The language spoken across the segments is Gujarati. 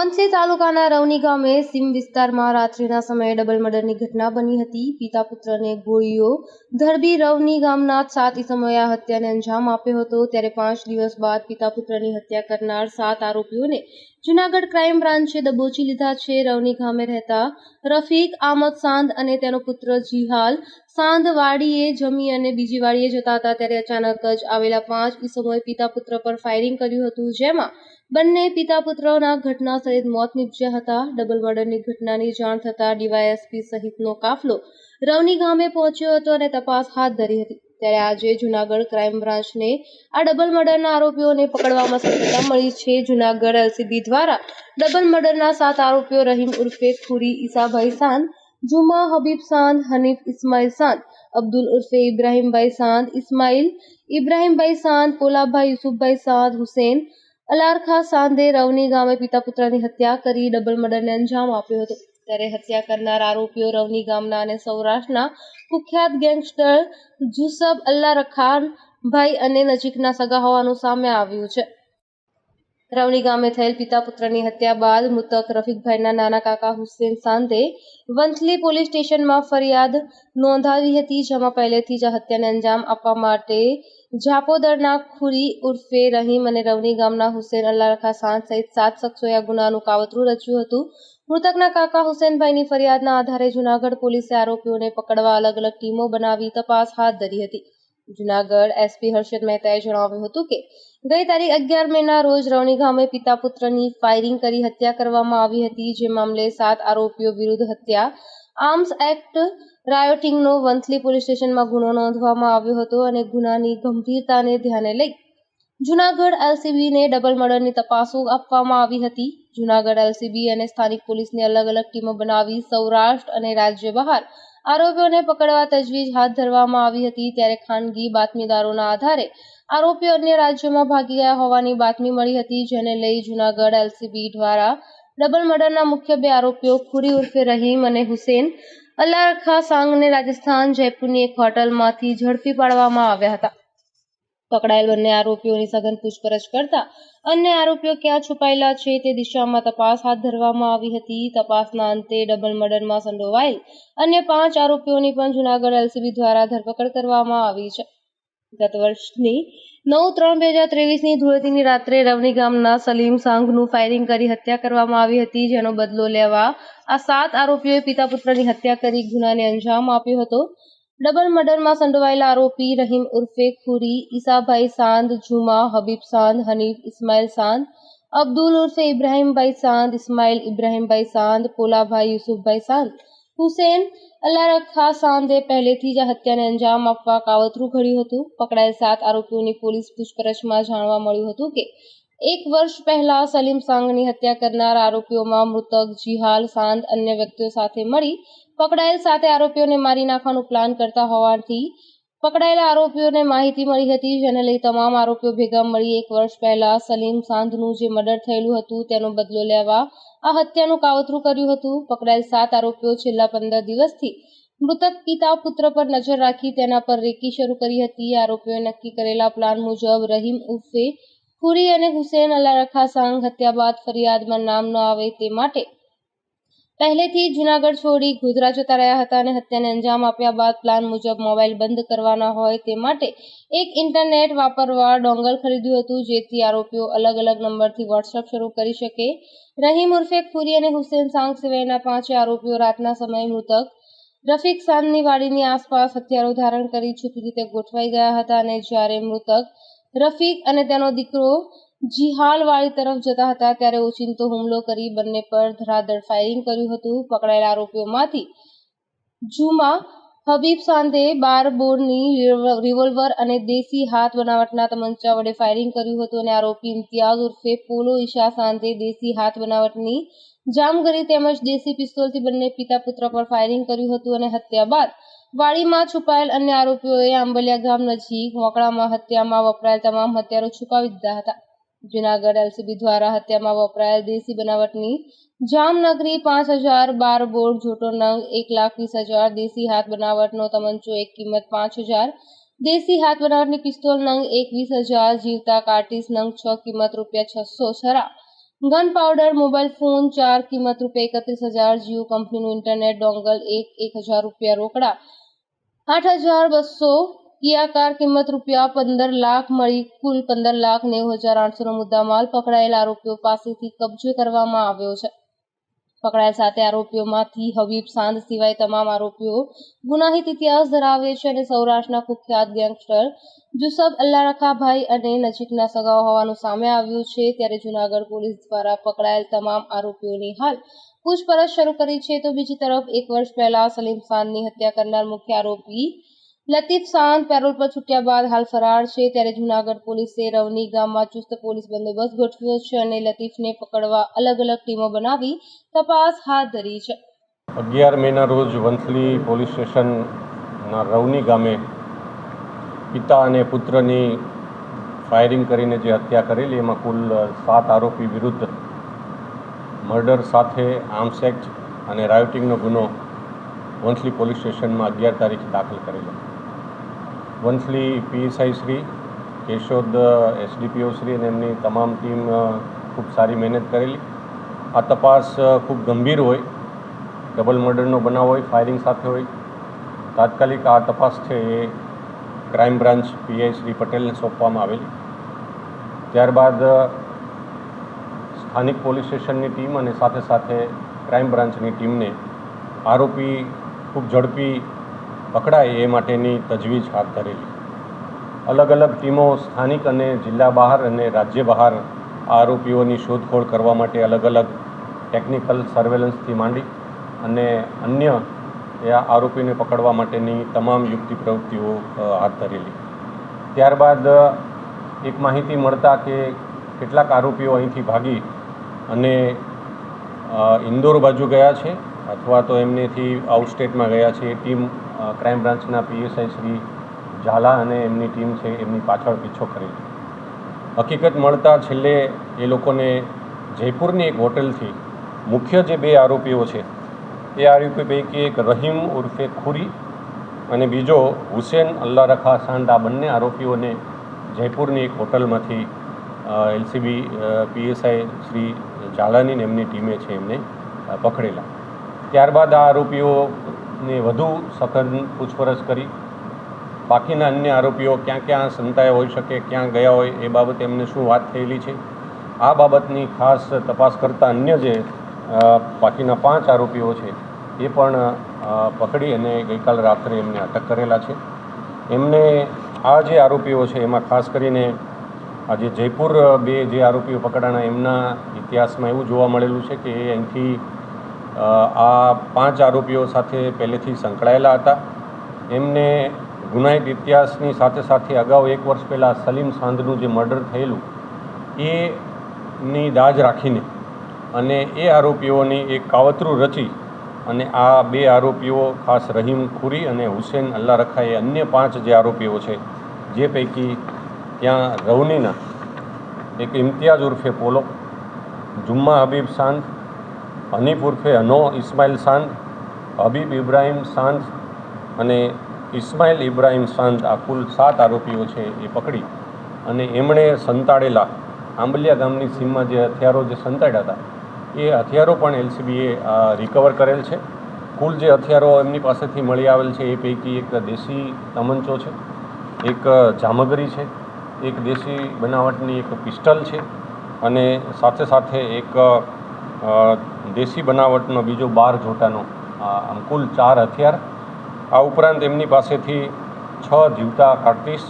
વંથલી તાલુકાના રવની ગામે સીમ વિસ્તારમાં રાત્રિના સમયે ડબલ મર્ડરની ઘટના બની હતી. પિતા પુત્રને ગોળીઓ ધરબી રવની ગામના સાત ઇસમોએ આ હત્યાને અંજામ આપ્યો હતો. ત્યારે પાંચ દિવસ બાદ પિતા પુત્રની હત્યા કરનાર સાત આરોપીઓને જુનાગઢ ક્રાઇમ બ્રાન્ચે દબોચી લીધા છે. રવની ગામે રહેતા રફીક, આમદ સાંદ અને તેનો પુત્ર જીહાલ સાંદ વાડીએ જમી અને બીજી વાડીએ જતા હતા ત્યારે અચાનક જ આવેલા પાંચ ઈસમોએ પિતા પુત્ર પર ફાયરિંગ કર્યું હતું, જેમાં બંને પિતા પુત્રોના ઘટના સ્થળે મોત નીપજ્યા હતા. ડબલ મર્ડરની ઘટનાની જાણ થતાં ડીવાયએસપી સહિતનો કાફલો રવની ગામે પહોંચ્યો હતો અને તપાસ હાથ ધરી હતી. ત્યારે આજે જુનાગઢ ક્રાઇમ બ્રાન્ચને આ ડબલ મર્ડરના આરોપીઓને પકડવામાં સફળતા મળી છે. જુનાગઢ એલસીબી દ્વારા ડબલ મર્ડરના સાત આરોપીઓ રહીમ ઉર્ફે ખુરી, ઈસાભાઈ સાંદ જુમા હબીબ સાંદ હનીફ ઇસ્માઇલ સાંદ અબ્દુલ ઉર્ફે ઇબ્રાહીમભાઈ સાંદ ઇસ્માઇલ ઇબ્રાહીમભાઈ સાંદ પોલાભાઈ યુસુફભાઈ સાંદ હુસેન અલારખા સાંદે રવની ગામે પિતા પુત્રની હત્યા કરી ડબલ મર્ડરને અંજામ આપ્યો હતો. ત્યારે હત્યા કરનાર આરોપીઓ રવની ગામના અને સૌરાષ્ટ્રના કુખ્યાત ગેંગસ્ટર જુસબ અલ્લા રખાન ભાઈ અને નજીકના સગા હોવાનું સામે આવ્યું છે. રવણી ગામે થયેલ પિતા પુત્રની હત્યા બાદ મૃતક રફીકભાઈના નાના કાકા હુસેન સાંધે વંથલી પોલીસ સ્ટેશનમાં ફરિયાદ નોંધાવી હતી, જેમાં પહેલેથી જ હત્યાને અંજામ આપવા માટે જાપોદરના ખુરી ઉર્ફે રહીમ અને રવની ગામના હુસેન અલ્લારખા સાંદ સહિત સાત શખ્સોએ આ ગુનાનું કાવતરું રચ્યું હતું. મૃતકના કાકા હુસેનભાઈની ફરિયાદના આધારે જુનાગઢ પોલીસે આરોપીઓને પકડવા અલગ અલગ ટીમો બનાવી તપાસ હાથ ધરી હતી. જુનાગઢ એસપી હર્ષદ મહેતાએ જણાવ્યું હતું કે, ગઈ તારીખ અગિયાર મેના રોજ રવણી ગામે પિતા પુત્રની ફાયરિંગ કરી હત્યા કરવામાં આવી હતી. જે મામલે સાત આરોપીઓ વિરુદ્ધ હત્યા. આર્મ્સ એક્ટ રાયોટિંગનો વંથલી પોલીસ સ્ટેશનમાં ગુનો નોંધવામાં આવ્યો હતો અને ગુનાની ગંભીરતાને ધ્યાને લઈ જુનાગઢ એલસીબીને ડબલ મર્ડરની તપાસો આપવામાં આવી હતી. જુનાગઢ એલસીબી અને સ્થાનિક પોલીસની અલગ અલગ ટીમો બનાવી સૌરાષ્ટ્ર અને રાજ્ય બહાર આરોપીઓને પકડવા તજવીજ હાથ ધરવામાં આવી હતી ત્યારે ખાનગી બાતમીદારોના આધારે આરોપીઓ અન્ય રાજ્યોમાં ભાગી ગયા હોવાની બાતમી મળી હતી, જેને લઈ જુનાગઢ એલસીબી દ્વારા ડબલ મર્ડરના મુખ્ય બે આરોપીઓ ખુરી ઉર્ફે રહીમ અને હુસેન અલ્લારખા સાંગને રાજસ્થાન જયપુરની એક હોટલમાંથી ઝડપી પાડવામાં આવ્યા હતા. પકડાયેલ બંને આરોપીઓની સઘન પૂછપરછ કરતા અન્ય આરોપીઓ ક્યાં છુપાયેલા છે તે દિશામાં તપાસ હાથ ધરવામાં આવી હતી. તપાસના અંતે ડબલ મર્ડરમાં સંડોવાયેલ અન્ય પાંચ આરોપીઓની પણ જુનાગઢ એલસીબી દ્વારા ધરપકડ કરવામાં આવી છે. ગત વર્ષની નવ ત્રણ બે હજાર ત્રેવીસની ધૂળેટીની રાત્રે રવની ગામના સલીમ સાંઘનું ફાયરિંગ કરી હત્યા કરવામાં આવી હતી, જેનો બદલો લેવા આ સાત આરોપીઓએ પિતા પુત્રની હત્યા કરી ગુનાને અંજામ આપ્યો હતો. ડબલ મર્ડરમાં સંડોવાયેલા આરોપી રહીમ ઉર્ફે ખુરી, ઈસાભાઈ સાંદ, જુમા, હબીબ સાંદ, હનીફ ઇસ્માઇલ સાંદ, અબ્દુલ ઉર્ફે ઇબ્રાહીમભાઈ સાંદ ઇસ્માઇલ ઇબ્રાહીમભાઈ સાંદ, પોલાભાઈ યુસુફભાઈ સાંદ, હુસેન અલ્લારખા સાંદે પહેલેથી જ હત્યાને અંજામ આપવા કાવતરું ઘડ્યું હતું. પકડાયેલ સાત આરોપીઓની પોલીસ પૂછપરછમાં જાણવા મળ્યું હતું કે એક વર્ષ પહેલા સલીમ સાંગની હત્યા કરનાર આરોપીઓમાં મૃતક જીહાલ સાંદ અન્ય વ્યક્તિઓ સાથે મળી પકડાયેલ સાતે આરોપીઓને મારી નાખવાનું પ્લાન કરતા હોવાથી પકડાયેલા આરોપીઓને માહિતી મળી હતી, જેને લઈ તમામ આરોપીઓ ભેગા મળી એક વર્ષ પહેલા સલીમ સાંધનું જે મર્ડર થયેલું હતું, તેનો બદલો લેવા આ હત્યાનું કાવતરું કર્યું હતું. પકડાયેલ સાત આરોપીઓ છેલ્લા પંદર દિવસથી મૃતક પિતા પુત્ર પર નજર રાખી તેના પર રેકી શરૂ કરી હતી. આરોપીઓએ નક્કી કરેલા પ્લાન મુજબ રહીમ ઉર્ફે ખુરી અને હુસેન અલારખા સાંગ હત્યા બાદ ફરિયાદમાં નામ ન આવે તે માટે પહેલેથી જુનાગઢ છોડી ગોધરા જતા રહ્યા હતા અને હત્યાને અંજામ આપ્યા બાદ પ્લાન મુજબ મોબાઈલ બંધ કરવાના હોય તે માટે એક ઇન્ટરનેટ વાપરવા ડોંગલ ખરીદ્યું હતું, જેથી આરોપીઓ અલગ અલગ નંબરથી વોટ્સએપ શરૂ કરી શકે. રહીમ ઉર્ફે ખુરી અને હુસેન સાંગ સિવાયના પાંચે આરોપીઓ રાતના સમયે મૃતક. રફીક સાંદની વાડીની આસપાસ હથિયારો ધારણ કરી છુપી રીતે ગોઠવાઈ ગયા હતા અને જ્યારે મૃતક રફીક અને તેનો દીકરો જીહાલ વાળી તરફ જતા હતા ત્યારે ઓચિંતો હુમલો કરી બંને પર ધરાધડ ફાયરિંગ કર્યું હતું. પકડાયેલા આરોપીઓમાંથી જુમા, હબીબ સાંધે, બાર બોરની રિવોલ્વર અને દેશી હાથ બનાવટના તમંચા વડે ફાયરિંગ કર્યું હતું અને આરોપી ઇમ્તિયાઝ ઉર્ફે પોલો ઈશા સાંધે દેશી હાથ બનાવટની જામગરી તેમજ દેશી પિસ્તોલથી બંને પિતા પુત્ર પર ફાયરિંગ કર્યું હતું અને હત્યા બાદ વાડીમાં છુપાયેલ અન્ય આરોપીઓએ આંબલિયા ગામ નજીક મોકળામાં હત્યામાં વપરાયેલ તમામ હથિયારો છુપાવી દીધા હતા. જુનાગઢ એલસીબી દ્વારા હત્યામાં વપરાયેલ દેશી બનાવટની જામનગરી પાંચ હજાર બાર બોર્ડ જોટો નંગ એક લાખ વીસ હજાર દેશી હાથ બનાવટનો તમંચો એક કિંમત પાંચ હજાર દેશી હાથ બનાવટની પિસ્તોલ નંગ એક વીસ હજાર, જીવતા કાર્ટીસ નંગ છ કિંમત રૂપિયા છસો છરા ગન પાવડર, મોબાઈલ ફોન ચાર કિંમત રૂપિયા એકત્રીસ હજાર, જીઓ કંપનીનું ઇન્ટરનેટ ડોંગલ એક એક હજાર રૂપિયા રોકડા. આઠ હજાર બસો કાર કિંમત રૂપિયા પંદર લાખ મળી કુલ પંદર લાખ નેવું હજાર આઠસોનો મુદ્દામાલ પકડાયેલ આરોપીઓ પાસેથી કબજે કરવામાં આવ્યો છે. પકડાયેલ સાથે આરોપીઓમાંથી હબીબ સાંદ સિવાય તમામ આરોપીઓ ગુનાહિત ઇતિહાસ ધરાવે છે અને સૌરાષ્ટ્રના કુખ્યાત ગેંગસ્ટર જુસબ અલ્લારખાભાઈ અને નજીકના સગાઓ હોવાનું સામે આવ્યું છે. ત્યારે જુનાગઢ પોલીસ દ્વારા પકડાયેલ તમામ આરોપીઓની હાલ પૂછપરછ શરૂ કરી છે. તો બીજી તરફ એક વર્ષ પહેલા સલીમ ખાનની હત્યા કરનાર મુખ્ય આરોપી લતીફ શાંત પેરોલ પર છૂટ્યા બાદ હાલ ફરાર છે. ત્યારે જુનાગઢ પોલીસે રવની ગામમાં ચુસ્ત પોલીસ બંદોબસ્ત ગોઠવ્યો છે અને લતીફને પકડવા અલગ અલગ ટીમો બનાવી તપાસ હાથ ધરી છે. અગિયાર મેના રોજ વંથલી પોલીસ સ્ટેશનના રવની ગામે પિતા અને પુત્રની ફાયરિંગ કરીને જે હત્યા કરેલી, એમાં કુલ સાત આરોપી વિરુદ્ધ મર્ડર સાથે આર્મ્સ એક્ટ અને રાયોટિંગનો ગુનો વંથલી પોલીસ સ્ટેશનમાં અગિયાર તારીખે દાખલ કરેલો. વંથલી પીએસઆઈ શ્રી, કેશોદ એસડીપીઓ શ્રી અને એમની તમામ ટીમ ખૂબ સારી મહેનત કરેલી. આ તપાસ ખૂબ ગંભીર હોય, ડબલ મર્ડરનો બનાવ હોય, ફાયરિંગ સાથે હોય. તાત્કાલિક આ તપાસ છે એ ક્રાઇમ બ્રાન્ચ પીઆઈ શ્રી પટેલને સોંપવામાં આવેલી. ત્યારબાદ સ્થાનિક પોલીસ સ્ટેશનની ટીમ અને સાથે સાથે ક્રાઇમ બ્રાન્ચની ટીમને આરોપી ખૂબ ઝડપી પકડાય એ માટેની તજવીજ હાથ ધરેલી. અલગ અલગ ટીમો સ્થાનિક અને જિલ્લા બહાર અને રાજ્ય બહાર આરોપીઓની શોધખોળ કરવા માટે અલગ અલગ ટેકનિકલ સર્વેલન્સથી માંડી અને અન્ય એ આરોપીને પકડવા માટેની તમામ યુક્તિ પ્રવૃત્તિઓ હાથ ધરેલી. ત્યારબાદ એક માહિતી મળતા કે કેટલાક આરોપીઓ અહીંથી ભાગી અને ઇન્દોર બાજુ ગયા છે અથવા તો એમનેથી આઉટ સ્ટેટમાં ગયા છે. એ ટીમ ક્રાઇમ બ્રાન્ચના પીએસઆઈ શ્રી ઝાલા અને એમની ટીમ છે, એમની પાછળ પીછો કરી. હકીકત મળતા છેલ્લે એ લોકોને જયપુરની એક હોટલથી મુખ્ય જે બે આરોપીઓ છે, એ આરોપી પૈકી એક રહીમ ઉર્ફે ખુરી અને બીજો હુસેન અલ્લા રખા સાંડ આ બંને આરોપીઓને જયપુરની એક હોટલમાંથી એલસીબી પીએસઆઈ શ્રી ઝાલાની એમની ટીમે છે એમને પકડેલા. ત્યારબાદ આ આરોપીઓને વધુ સઘન પૂછપરછ કરી. બાકીના અન્ય આરોપીઓ ક્યાં ક્યાં સંતાયા હોઈ શકે, ક્યાં ગયા હોય, એ બાબતે એમને શું વાત થયેલી છે? આ બાબતની ખાસ તપાસ કરતા અન્ય જે બાકીના પાંચ આરોપીઓ છે, એ પણ પકડી અને ગઈકાલ રાત્રે એમને અટક કરેલા છે. એમને આ જે આરોપીઓ છે, એમાં ખાસ કરીને આજે જયપુર બે જે આરોપીઓ પકડાણા, એમના ઇતિહાસમાં એવું જોવા મળેલું છે કે એ અહીંથી આ પાંચ આરોપીઓ સાથે પહેલેથી સંકળાયેલા હતા. એમને ગુનાહિત ઇતિહાસની સાથે સાથે અગાઉ એક વર્ષ પહેલાં સલીમ સાંધનું જે મર્ડર થયેલું, એની દાજ રાખીને અને એ આરોપીઓની એક કાવતરું રચી અને આ બે આરોપીઓ ખાસ રહીમ ખુરી અને હુસેન અલ્લા રખા એ અન્ય પાંચ જે આરોપીઓ છે, જે પૈકી ત્યાં રવનીના, એક ઇમ્તિયાઝ ઉર્ફે પોલો, જુમ્મા હબીબ સાંદ હનીફ ઉર્ફે હનો ઇસ્માઇલ શાંત હબીબ ઇબ્રાહિમ શાંત અને ઇસ્માઇલ ઇબ્રાહિમ શાંત આ કુલ સાત આરોપીઓ છે એ પકડી અને એમણે સંતાડેલા આંબલિયા ગામની સીમમાં જે હથિયારો જે સંતાડ્યા હતા, એ હથિયારો પણ એલસીબીએ રિકવર કરેલ છે. કુલ જે હથિયારો એમની પાસેથી મળી આવેલ છે એ પૈકી એક દેશી તમંચો છે, એક જામગરી છે, એક દેશી બનાવટની એક પિસ્ટલ છે અને સાથે સાથે એક દેશી બનાવટનો બીજો બાર જોટાનો આમ કુલ ચાર હથિયાર. આ ઉપરાંત એમની પાસેથી છ જીવતા કાર્ટીસ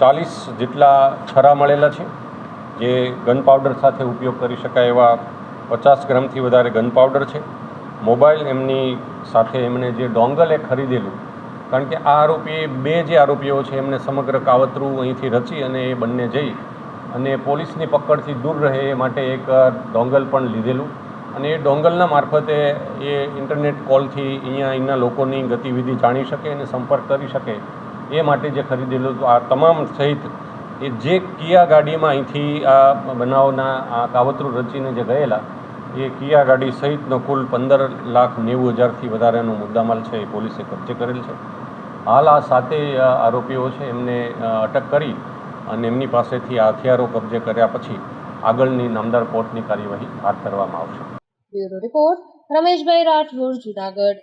ચાલીસ જેટલા છરા મળેલા છે, જે ગન પાવડર સાથે ઉપયોગ કરી શકાય એવા પચાસ ગ્રામથી વધારે ગન પાવડર છે. મોબાઈલ એમની સાથે એમણે જે ડોંગલ ખરીદેલું, કારણ કે આ આરોપી, બે જે આરોપીઓ છે, એમને સમગ્ર કાવતરું અહીંથી રચી અને એ બંને જઈ અને પોલીસની પકડથી દૂર રહે એ માટે એક ડોંગલ પણ લીધેલું. અને એ ડોંગલના મારફતે એ ઇન્ટરનેટ કોલથી અહીંયા અહીંના લોકોની ગતિવિધિ જાણી શકે અને સંપર્ક કરી શકે એ માટે જે ખરીદેલું આ તમામ સહિત એ જે કિયા ગાડીમાં અહીંથી આ બનાવના, આ કાવતરું રચીને જે ગયેલા, એ કિયા ગાડી સહિતનો કુલ પંદર લાખ નેવું હજારથી વધારેનો મુદ્દામાલ છે એ પોલીસે કબજે કરેલ છે. હાલ આ સાતેય આરોપીઓ છે એમને અટક કરી અને એમની પાસેથી આ હથિયારો કબજે કર્યા પછી આગળની નામદાર કોર્ટની કાર્યવાહી હાથ ધરવામાં આવશે. Bureau report, Rameshbhai Rathod, Junagadh.